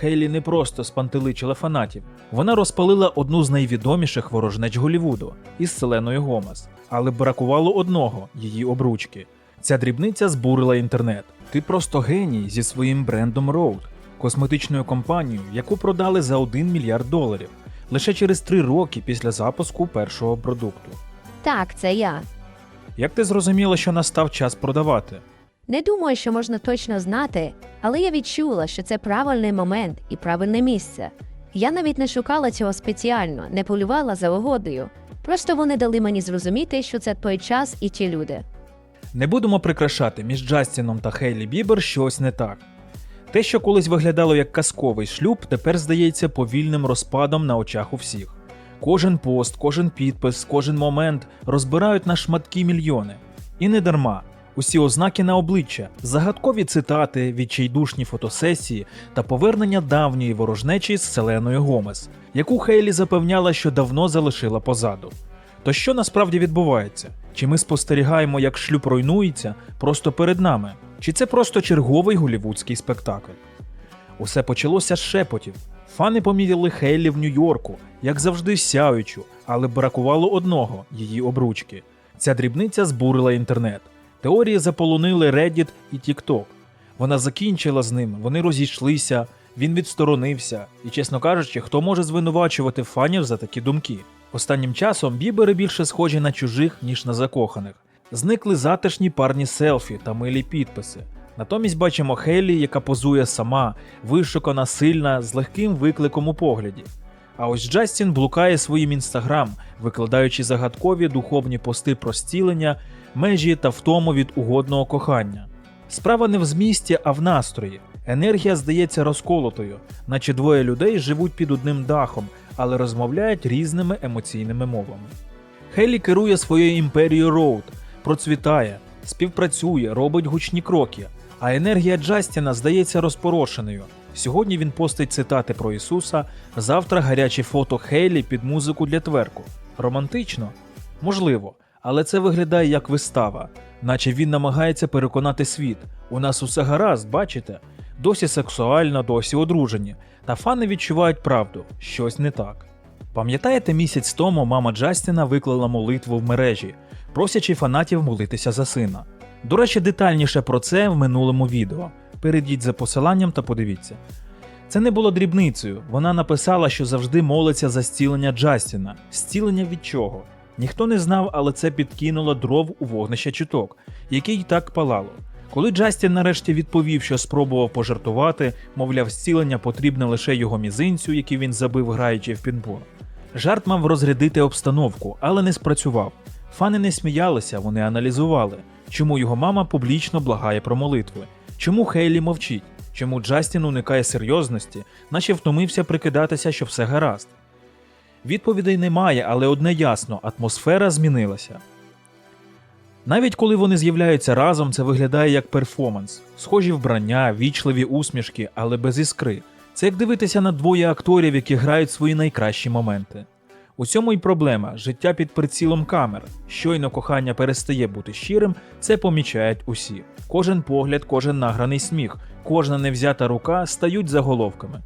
Хейлі не просто спантеличила фанатів, вона розпалила одну з найвідоміших ворожнеч Голівуду із Селеною Гомес, але бракувало одного її обручки. Ця дрібниця збурила інтернет. Ти просто геній зі своїм брендом Road, косметичною компанією, яку продали за 1 мільярд доларів лише через три роки після запуску першого продукту. Так, це я. Як ти зрозуміла, що настав час продавати? Не думаю, що можна точно знати, але я відчула, що це правильний момент і правильне місце. Я навіть не шукала цього спеціально, не полювала за угодою. Просто вони дали мені зрозуміти, що це той час і ті люди. Не будемо прикрашати між Джастіном та Хейлі Бібер щось не так. Те, що колись виглядало як казковий шлюб, тепер здається повільним розпадом на очах у всіх. Кожен пост, кожен підпис, кожен момент розбирають на шматки мільйони. І не дарма. Усі ознаки на обличчя, загадкові цитати, відчайдушні фотосесії та повернення давньої ворожнечі з Селеною Гомес, яку Хейлі запевняла, що давно залишила позаду. То що насправді відбувається? Чи ми спостерігаємо, як шлюб руйнується просто перед нами? Чи це просто черговий голівудський спектакль? Усе почалося з шепотів. Фани помітили Хейлі в Нью-Йорку, як завжди сяючу, але бракувало одного її обручки. Ця дрібниця збурила інтернет. Теорії заполонили Reddit і TikTok. Вона закінчила з ним, вони розійшлися, він відсторонився. І, чесно кажучи, хто може звинувачувати фанів за такі думки? Останнім часом бібери більше схожі на чужих, ніж на закоханих. Зникли затишні парні селфі та милі підписи. Натомість бачимо Хейлі, яка позує сама, вишукана, сильна, з легким викликом у погляді. А ось Джастін блукає своїм інстаграм, викладаючи загадкові духовні пости про стілення, межі та втому від угодного кохання. Справа не в змісті, а в настрої. Енергія здається розколотою, наче двоє людей живуть під одним дахом, але розмовляють різними емоційними мовами. Хейлі керує своєю імперією Роуд, процвітає, співпрацює, робить гучні кроки, а енергія Джастіна здається розпорошеною. Сьогодні він постить цитати про Ісуса, завтра гарячі фото Хейлі під музику для тверку. Романтично? Можливо, але це виглядає як вистава, наче він намагається переконати світ. У нас усе гаразд, бачите? Досі сексуально, досі одружені, та фани відчувають правду, щось не так. Пам'ятаєте, місяць тому мама Джастіна виклала молитву в мережі, просячи фанатів молитися за сина. До речі, детальніше про це в минулому відео. Перейдіть за посиланням та подивіться. Це не було дрібницею. Вона написала, що завжди молиться за зцілення Джастіна. Зцілення від чого? Ніхто не знав, але це підкинуло дров у вогнище чуток, яке й так палало. Коли Джастін нарешті відповів, що спробував пожартувати, мовляв, зцілення потрібне лише його мізинцю, який він забив, граючи в пінбол. Жарт мав розрядити обстановку, але не спрацював. Фани не сміялися, вони аналізували, чому його мама публічно благає про молитви, чому Хейлі мовчить, чому Джастін уникає серйозності, наче втомився прикидатися, що все гаразд. Відповідей немає, але одне ясно: атмосфера змінилася. Навіть коли вони з'являються разом, це виглядає як перформанс. Схожі вбрання, вічливі усмішки, але без іскри. Це як дивитися на двоє акторів, які грають свої найкращі моменти. У цьому й проблема життя під прицілом камер. Щойно кохання перестає бути щирим, це помічають усі. Кожен погляд, кожен награний сміх, кожна невзята рука стають заголовками.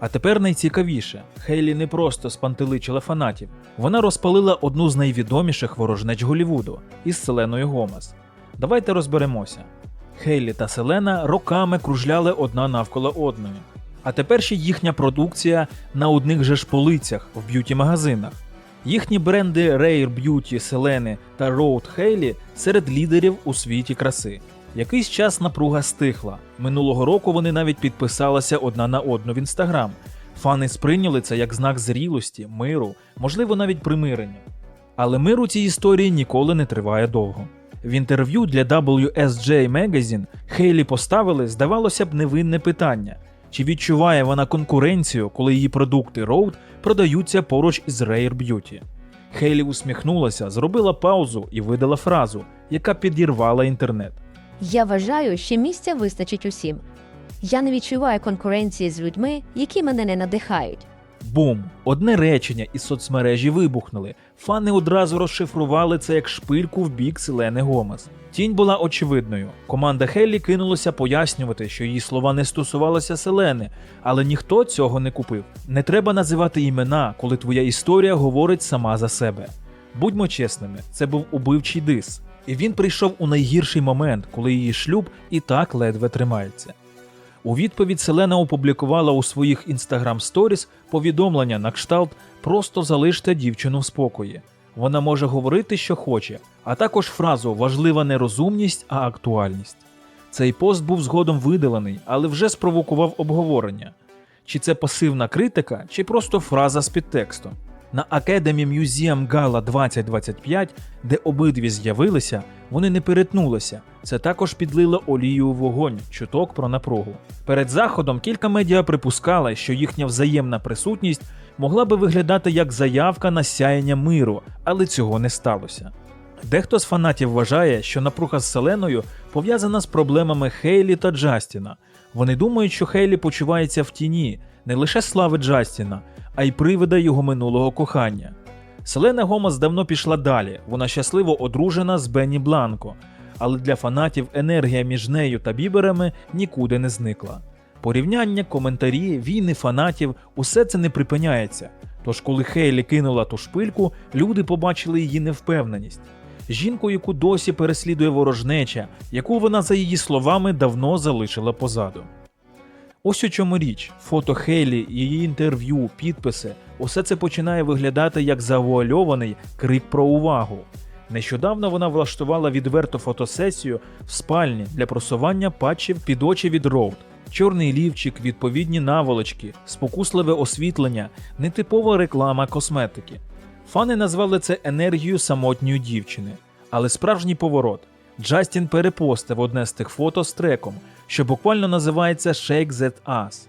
А тепер найцікавіше: Хейлі не просто спантеличила фанатів, вона розпалила одну з найвідоміших ворожнеч Голівуду із Селеною Гомес. Давайте розберемося. Хейлі та Селена роками кружляли одна навколо одної. А тепер ще їхня продукція на одних же ж полицях в б'юті-магазинах. Їхні бренди Rare Beauty, Селени та Road Hailey серед лідерів у світі краси. Якийсь час напруга стихла. Минулого року вони навіть підписалися одна на одну в інстаграм. Фани сприйняли це як знак зрілості, миру, можливо, навіть примирення. Але мир у цій історії ніколи не триває довго. В інтерв'ю для WSJ Magazine Хейлі поставили, здавалося б, невинне питання: чи відчуває вона конкуренцію, коли її продукти Road продаються поруч із Rare Beauty? Хейлі усміхнулася, зробила паузу і видала фразу, яка підірвала інтернет. Я вважаю, що місця вистачить усім. Я не відчуваю конкуренції з людьми, які мене не надихають. Бум! Одне речення із соцмережі вибухнули. Фани одразу розшифрували це як шпильку в бік Селени Гомес. Тінь була очевидною. Команда Хеллі кинулася пояснювати, що її слова не стосувалися Селени, але ніхто цього не купив. Не треба називати імена, коли твоя історія говорить сама за себе. Будьмо чесними, це був убивчий дис. І він прийшов у найгірший момент, коли її шлюб і так ледве тримається. У відповідь Селена опублікувала у своїх Instagram Stories повідомлення на кшталт Просто залиште дівчину в спокої. Вона може говорити, що хоче, а також фразу Важлива не розумність, а актуальність. Цей пост був згодом видалений, але вже спровокував обговорення. Чи це пасивна критика, чи просто фраза з підтекстом. На Academy Museum Gala 2025, де обидві з'явилися, вони не перетнулися. Це також підлило олію у вогонь, чуток про напругу. Перед заходом кілька медіа припускали, що їхня взаємна присутність могла би виглядати як заявка на сяєння миру, але цього не сталося. Дехто з фанатів вважає, що напруга з Селеною пов'язана з проблемами Хейлі та Джастіна. Вони думають, що Хейлі почувається в тіні не лише слави Джастіна, а й привида його минулого кохання. Селена Гомес давно пішла далі, вона щасливо одружена з Бенні Бланко, але для фанатів енергія між нею та біберами нікуди не зникла. Порівняння, коментарі, війни фанатів усе це не припиняється. Тож, коли Хейлі кинула ту шпильку, люди побачили її невпевненість. Жінку, яку досі переслідує ворожнеча, яку вона, за її словами, давно залишила позаду. Ось у чому річ: фото Хейлі, її інтерв'ю, підписи усе це починає виглядати як завуальований крик про увагу. Нещодавно вона влаштувала відверту фотосесію в спальні для просування патчів під очі від Роуд. Чорний лівчик, відповідні наволочки, спокусливе освітлення, нетипова реклама косметики. Фани назвали це енергією самотньої дівчини. Але справжній поворот. Джастін перепостив одне з тих фото з треком, що буквально називається Shake That Ass.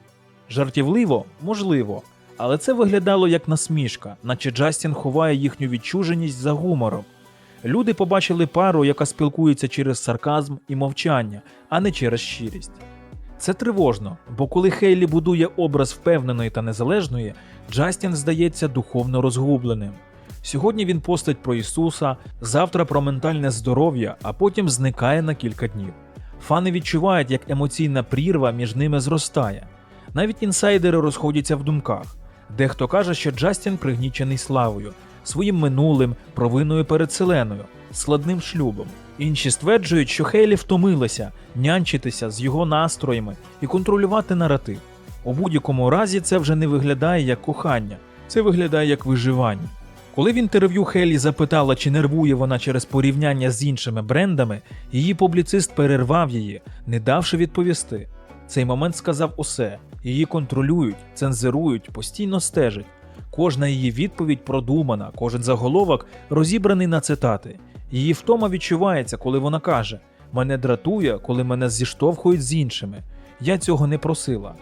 Жартівливо, можливо, але це виглядало як насмішка, наче Джастін ховає їхню відчуженість за гумором. Люди побачили пару, яка спілкується через сарказм і мовчання, а не через щирість. Це тривожно, бо коли Хейлі будує образ впевненої та незалежної, Джастін здається духовно розгубленим. Сьогодні він постить про Ісуса, завтра про ментальне здоров'я, а потім зникає на кілька днів. Фани відчувають, як емоційна прірва між ними зростає. Навіть інсайдери розходяться в думках. Дехто каже, що Джастін пригнічений славою, своїм минулим, провиною перед Селеною, складним шлюбом. Інші стверджують, що Хейлі втомилася нянчитися з його настроями і контролювати наратив. У будь-якому разі це вже не виглядає як кохання, це виглядає як виживання. Коли в інтерв'ю Хелі запитала, чи нервує вона через порівняння з іншими брендами, її публіцист перервав її, не давши відповісти. Цей момент сказав усе: її контролюють, цензирують, постійно стежать. Кожна її відповідь продумана, кожен заголовок розібраний на цитати. Її втома відчувається, коли вона каже: Мене дратує, коли мене зіштовхують з іншими. Я цього не просила.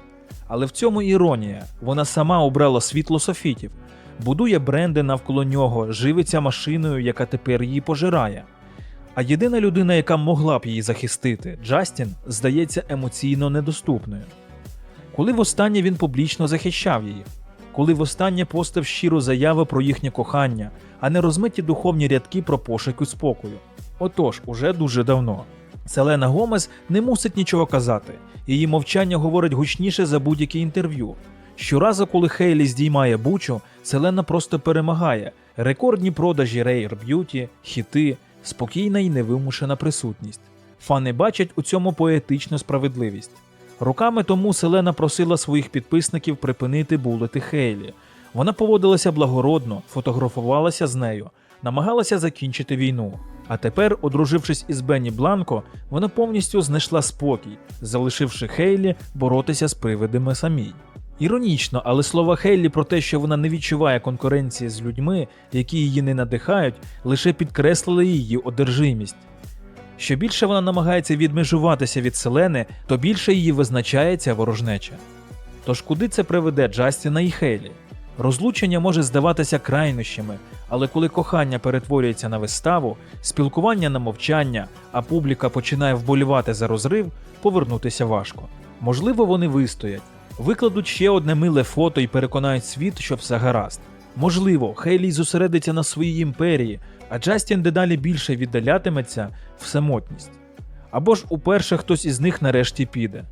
Але в цьому іронія. Вона сама обрала світло софітів, будує бренди навколо нього, живиться машиною, яка тепер її пожирає. А єдина людина, яка могла б її захистити, Джастін, здається емоційно недоступною. Коли востаннє він публічно захищав її, коли востаннє постав щиру заяву про їхнє кохання, а не розмиті духовні рядки про пошуки спокою. Отож, уже дуже давно. Селена Гомес не мусить нічого казати, її мовчання говорить гучніше за будь-яке інтерв'ю. Щоразу, коли Хейлі здіймає бучу, Селена просто перемагає рекордні продажі Rare Beauty, хіти, спокійна і невимушена присутність. Фани бачать у цьому поетичну справедливість. Роками тому Селена просила своїх підписників припинити булити Хейлі. Вона поводилася благородно, фотографувалася з нею, намагалася закінчити війну. А тепер, одружившись із Бенні Бланко, вона повністю знайшла спокій, залишивши Хейлі боротися з привидами самій. Іронічно, але слова Хейлі про те, що вона не відчуває конкуренції з людьми, які її не надихають, лише підкреслили її одержимість. Що більше вона намагається відмежуватися від Селени, то більше її визначає ця ворожнеча. Тож куди це приведе Джастіна і Хейлі? Розлучення може здаватися крайнощами, але коли кохання перетворюється на виставу, спілкування на мовчання, а публіка починає вболівати за розрив, повернутися важко. Можливо, вони вистоять, Викладуть ще одне миле фото і переконають світ, що все гаразд. Можливо, Хейлі зосередиться на своїй імперії, а Джастін дедалі більше віддалятиметься в самотність. Або ж уперше хтось із них нарешті піде.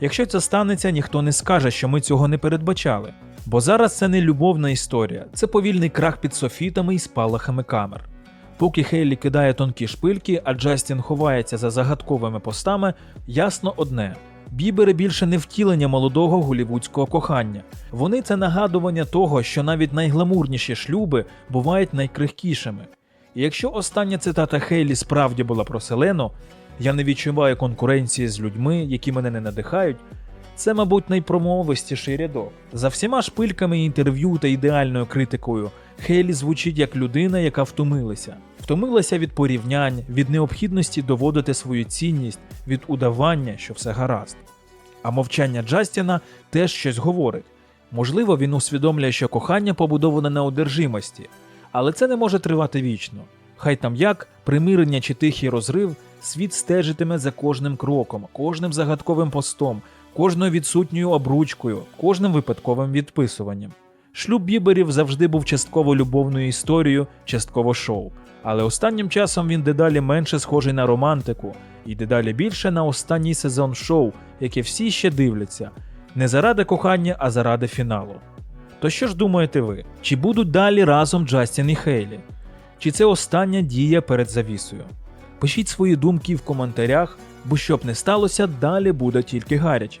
Якщо це станеться, ніхто не скаже, що ми цього не передбачали. Бо зараз це не любовна історія, це повільний крах під софітами і спалахами камер. Поки Хейлі кидає тонкі шпильки, а Джастін ховається за загадковими постами, ясно одне: бібери більше не втілення молодого голівудського кохання. Вони це нагадування того, що навіть найгламурніші шлюби бувають найкрихкішими. І якщо остання цитата Хейлі справді була про Селену, я не відчуваю конкуренції з людьми, які мене не надихають. Це, мабуть, найпромовистіший рядок. За всіма шпильками інтерв'ю та ідеальною критикою, Хейлі звучить як людина, яка втомилася. Втомилася від порівнянь, від необхідності доводити свою цінність, від удавання, що все гаразд. А мовчання Джастіна теж щось говорить. Можливо, він усвідомлює, що кохання побудоване на одержимості, але це не може тривати вічно. Хай там як, примирення чи тихий розрив, світ стежитиме за кожним кроком, кожним загадковим постом, кожною відсутньою обручкою, кожним випадковим відписуванням. Шлюб Біберів завжди був частково любовною історією, частково шоу. Але останнім часом він дедалі менше схожий на романтику і дедалі більше на останній сезон шоу, яке всі ще дивляться, не заради кохання, а заради фіналу. То що ж думаєте ви? Чи будуть далі разом Джастін і Хейлі? Чи це остання дія перед завісою? Пишіть свої думки в коментарях, бо щоб не сталося, далі буде тільки гаряче.